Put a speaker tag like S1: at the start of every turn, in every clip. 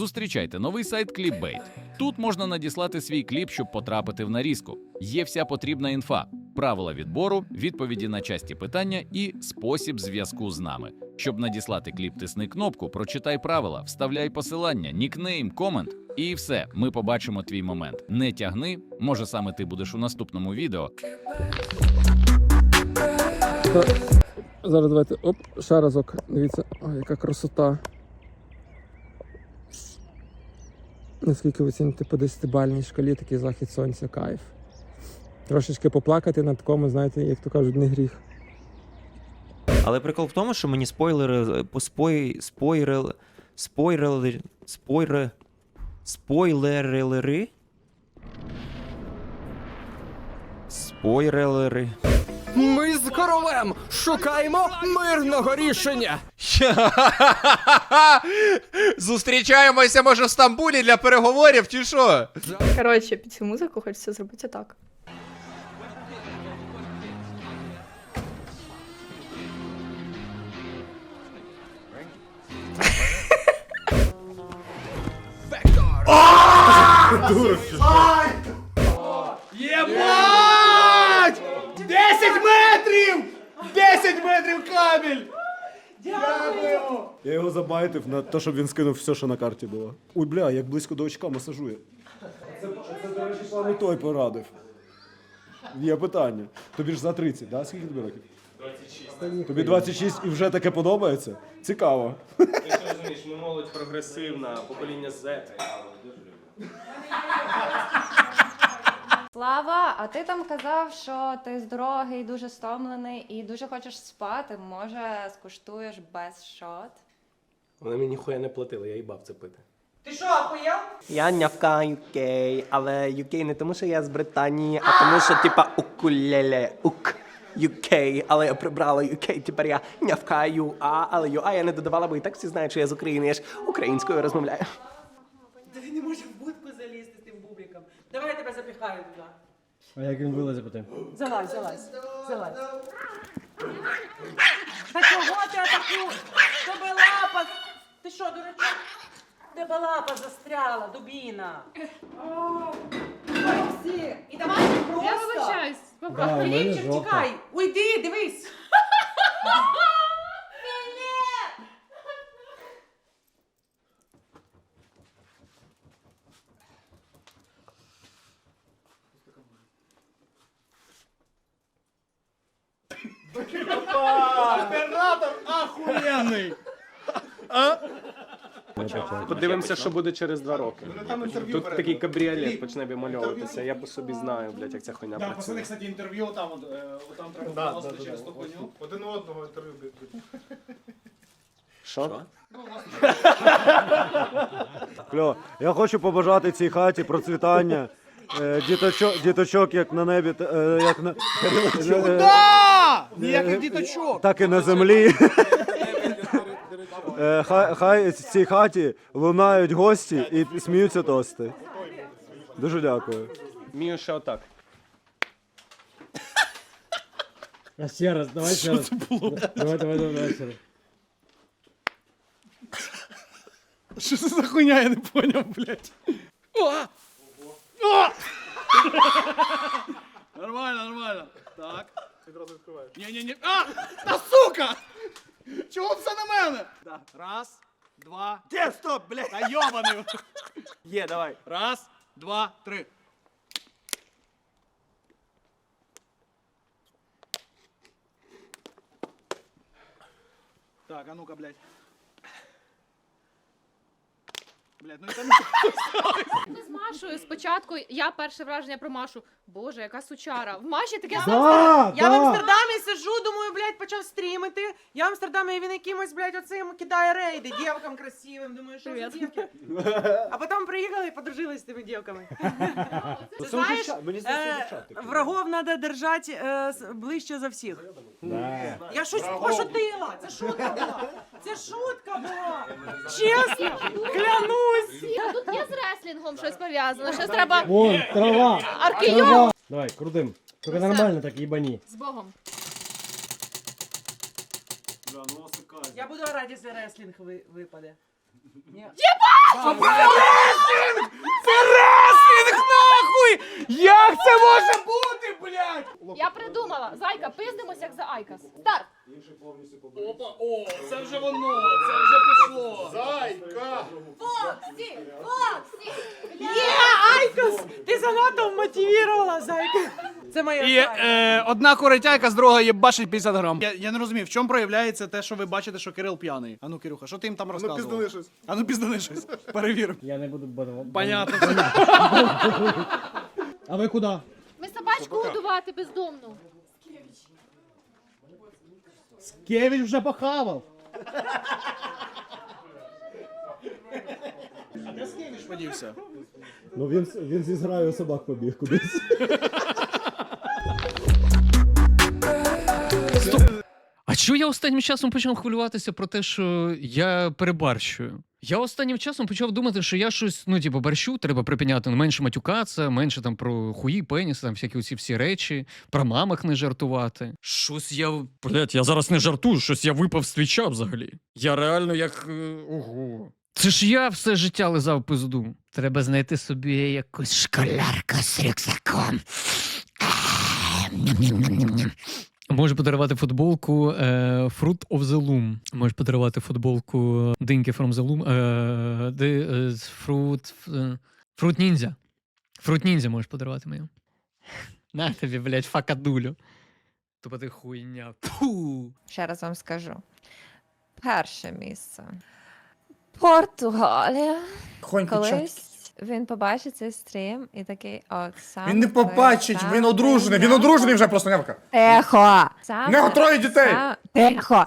S1: Зустрічайте новий сайт Clipbait. Тут можна надіслати свій кліп, щоб потрапити в нарізку. Є вся потрібна інфа, правила відбору, відповіді на часті питання і спосіб зв'язку з нами. Щоб надіслати кліп, тисни кнопку, прочитай правила, вставляй посилання, нікнейм, комент. І все, ми побачимо твій момент. Не тягни, може саме ти будеш у наступному відео.
S2: Зараз давайте. Оп, ще разок. Дивіться, Ой, яка красота. Наскільки ви оціните по 10-бальній шкалі такий захід сонця, кайф. Трошечки поплакати на такому, знаєте, як то кажуть, не гріх.
S3: Але прикол в тому, що мені спойлери по спой, спойлери, спойлери, спойлери, спойлерери. Спойлери.
S4: Ми з королем шукаємо мирного рішення.
S5: Зустрічаємося, може, в Стамбулі для переговорів, чи що?
S6: Коротше, під цю музику хочеться зробити так.
S5: Єбать! 10 метрів кабель!
S7: Я його забайтив на те, щоб він скинув все, що на карті було. Ой, бля, як близько до очка масажує. Це, це до речі, саме той порадив. Є питання. Тобі ж за 30, да? Скільки тобі років? 26. Тобі 26 і вже таке подобається? Цікаво.
S8: Ти що розумієш, ми молодь прогресивна, покоління Z.
S9: Слава, а ти там казав, що ти з дороги і дуже стомлений і дуже хочеш спати. Може, скуштуєш без шот?
S8: Вони мені ніхуя не платили, я їбав це пити.
S10: Я нявка UK, але UK не тому, що я з Британії, а тому, що типа укулеле, ук. UK, але я прибрала UK, тепер я нявкаю А, але UA я не додавала, бо і так всі знають, що я з України, я ж українською розмовляю.
S11: Та він не може в будку залізти з тим бубликом. Давай я тебе запіхаю туди.
S2: А як він вилезе потім?
S11: Залазь, залазь, залазь. Та чого ти атаку? Тебе лапа. Ти що, дурачок? Тебе лапа застряла, дубіна. Всі. І давай просто.
S6: Я вибачаюсь. Папа.
S11: Філіпчик, тікай. Уйди,
S8: Подивимося, що буде через два роки. Тут такий кабріолет почне вимальовуватися. Я по собі знаю, блядь, як ця хуйня працює.
S5: кстати, інтерв'ю там, там треба через ту хуйню. Один одного інтерв'ю
S8: Що?
S7: Кльо, я хочу побажати цій хаті процвітання. Е, діточок, діточок як на небі, та- е, як на е,
S5: Ніяких діточок!
S7: так і на землі. Е, Хай, хай в цій хаті лунають гості і сміються тости. Дуже дякую.
S8: Мію ще отак.
S2: А ще раз, давай ще раз. Давай, давай, давай, давай ще раз.
S5: Що це за хуйня, я не поняв, блядь. О! Нормально, нормально. Так. Відразу відкриваєш. Ні, ні, ні. А! Та сука! Чого все на мене? Да. Раз, два. Де, стоп, блядь! Та йобаний.
S8: Є, давай.
S5: Раз, два, три. Так, а ну-ка, блядь. Блядь, ну это
S6: Ми з Машою спочатку я перше враження про Машу. Боже, яка сучара. В Маші таке
S2: Да,
S11: Я в
S2: да.
S11: Амстердамі сижу, думаю, блядь, почав стрімити. Я в Амстердамі і він якимось, блядь, оцим кидає рейди, дівкам красивим. Думаю, що за
S6: Привіт.
S11: дівки. А потім приїхали і подружились з тими дівками. Ти знаєш, е, врагов треба держати е, с- ближче за всіх. Я щось пошутила. Це шутка була. Це шутка була. Чесно, клянусь.
S6: Та тут є з реслінгом щось пов'язано. Щось треба
S2: Вон, трава.
S6: аркійом
S2: Давай, крутим. Тільки нормально так їбані.
S6: з Богом.
S11: Я буду орати, якщо реслінг ви- випаде. Ні.
S12: Реслінг! Це реслінг, Як це може бути, блядь?
S6: Я придумала. Зайка, пиздимось, як за Айкас. Старт!
S12: Опа, о, це вже воно, це вже пішло. Зайка!
S6: Фоксі! Фоксі!
S11: Є, Айкос! Ти занадто мотивувала, зайка. Це моя
S12: І е, одна коротяйка з другої їбашить 50 грам. Я, я не розумію, в чому проявляється те, що ви бачите, що Кирил п'яний. А ну, Кирюха, що ти їм там розказував? Ну, піздани щось. А ну, щось. Перевіримо.
S5: Я не буду
S12: Понятно. а ви куди?
S6: Ми собачку годувати бездомну.
S12: Скевич вже похавав. А де Скевич подівся?
S7: Ну він, він зі зграю собак побіг кудись.
S13: Чого я останнім часом почав хвилюватися про те, що я перебарщую? Я останнім часом почав думати, що я щось, ну, типу, борщу, треба припиняти, ну, менше матюкатися, менше там про хуї, пеніс, там всякі оці всі речі, про мамах не жартувати. Щось я. Блять, я зараз не жартую, щось я випав з твіча взагалі. Я реально як. е, Ого. Це ж я все життя лизав пизду. Треба знайти собі якусь школярка з рюкзаком. Можеш подарувати футболку е, Fruit of the Loom. Можеш подарувати футболку Диньки from the Loom. Е, е, Fruit, е, Fruit Ninja. Fruit Ninja можеш подарувати мою. На тобі, блядь, факадулю. Тупо ти хуйня. Пу.
S14: Ще раз вам скажу. Перше місце. Португалія. Колись він побачить цей стрім і такий, от сам.
S12: Він не побачить, він одружений, він одружений вже просто нявка.
S14: Тихо! Саме,
S12: В нього троє дітей.
S14: Сам, тихо!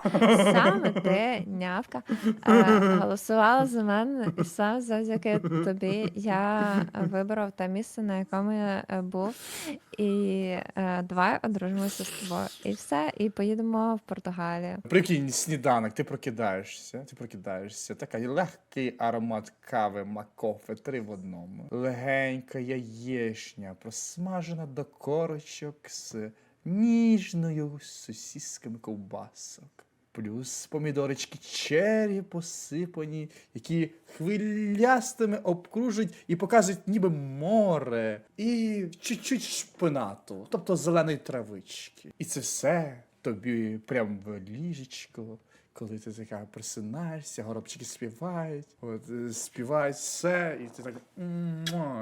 S14: Саме ти, нявка, е, голосувала за мене, і сам завдяки тобі я вибрав те місце, на якому я е, був. І е, давай одружимося з тобою. І все, і поїдемо в Португалію.
S12: Прикинь, сніданок, ти прокидаєшся, ти прокидаєшся. Такий легкий аромат кави, макофе, три в одному. Легенька яєшня, просмажена до корочок з ніжною сосісками ковбасок. Плюс помідорочки черрі посипані, які хвилястими обкружують і показують ніби море. І чуть-чуть шпинату, тобто зеленої травички. І це все тобі прям в ліжечко. Коли ти така просинаєшся, горобчики співають, от, е, співають все, і ти так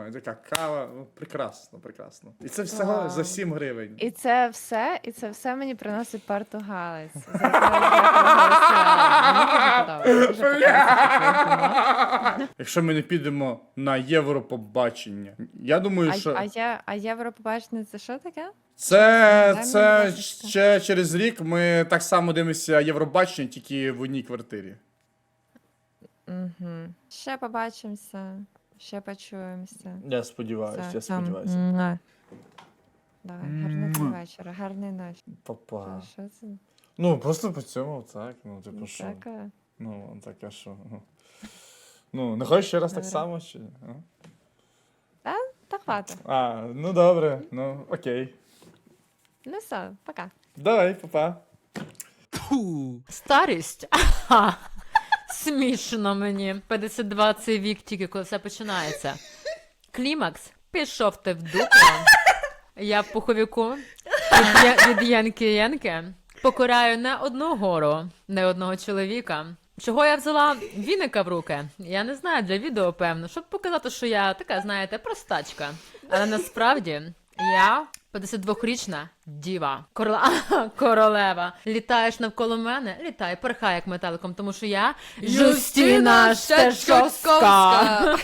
S12: і така кава, ну, прекрасно, прекрасно. І це всього
S14: Вау.
S12: за 7 гривень.
S14: І це все, і це все мені приносить португалець.
S12: Якщо ми не підемо на Європобачення, я думаю, що
S14: а, я, а Європобачення це що таке?
S12: Це, це ще через рік ми так само дивимося Євробачення, тільки в одній квартирі.
S14: Угу. Ще побачимося, ще почуємося.
S12: Я сподіваюся, я
S14: там,
S12: сподіваюся.
S14: муа. Давай, гарного
S12: Муа.
S14: вечора, гарної ночі.
S12: Папа.
S14: Що це?
S12: Ну, просто по цьому, так. Ну, типу, що?
S14: Таке?
S12: Ну, таке що. ну. Ну, не хочеш ще раз так
S14: Добре.
S12: само? Чи? а?
S14: Та хватить.
S12: А, ну добре, ну окей.
S14: Ну все, пока.
S12: Давай, папа.
S15: Старість? Ага. Смішно мені. 52 цей вік тільки коли все починається. Клімакс. Пішов ти в дупло. Я в пуховіку від, Я- від Янки Янки покоряю не одну гору, не одного чоловіка. Чого я взяла віника в руки? Я не знаю для відео, певно, щоб показати, що я така, знаєте, простачка. Але насправді я 52-річна діва, Корла... королева. Літаєш навколо мене, літай, порхай як метеликом, тому що я Юстіна Штешковська.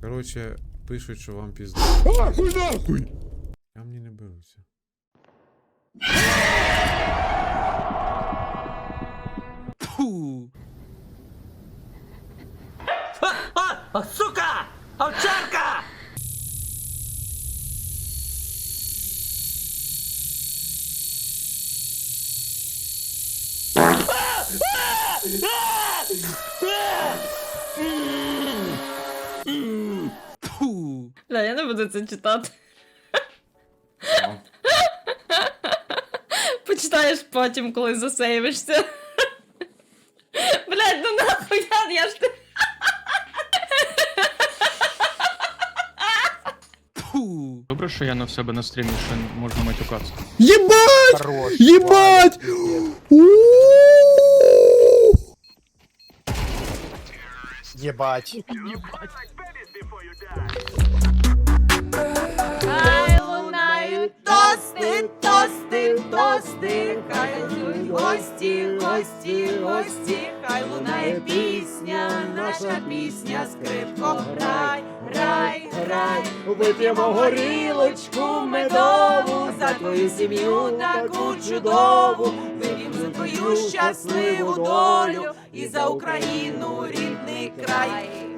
S16: Коротше, пишуть, що вам пізно.
S7: Нахуй нахуй!
S16: А мені не беруться.
S10: Сука! Овчарка!
S15: Бля, я не буду це читати. О. Почитаєш потім, коли засейвишся. Блять, ну нахуй я, я ж ти.
S13: Добре, що я на в себе на стрімі, що можна матюкатися.
S2: Єбать! Хорош.
S4: Єбать!
S11: Єбать. Єбать. Тости, тости, тости, хай лунуть гості, гості, гості, хай лунає пісня, наша пісня, скрипко, грай, грай, грай, вип'ємо горілочку медову за твою сім'ю таку чудову, вип'ємо за твою щасливу долю і за Україну рідний край.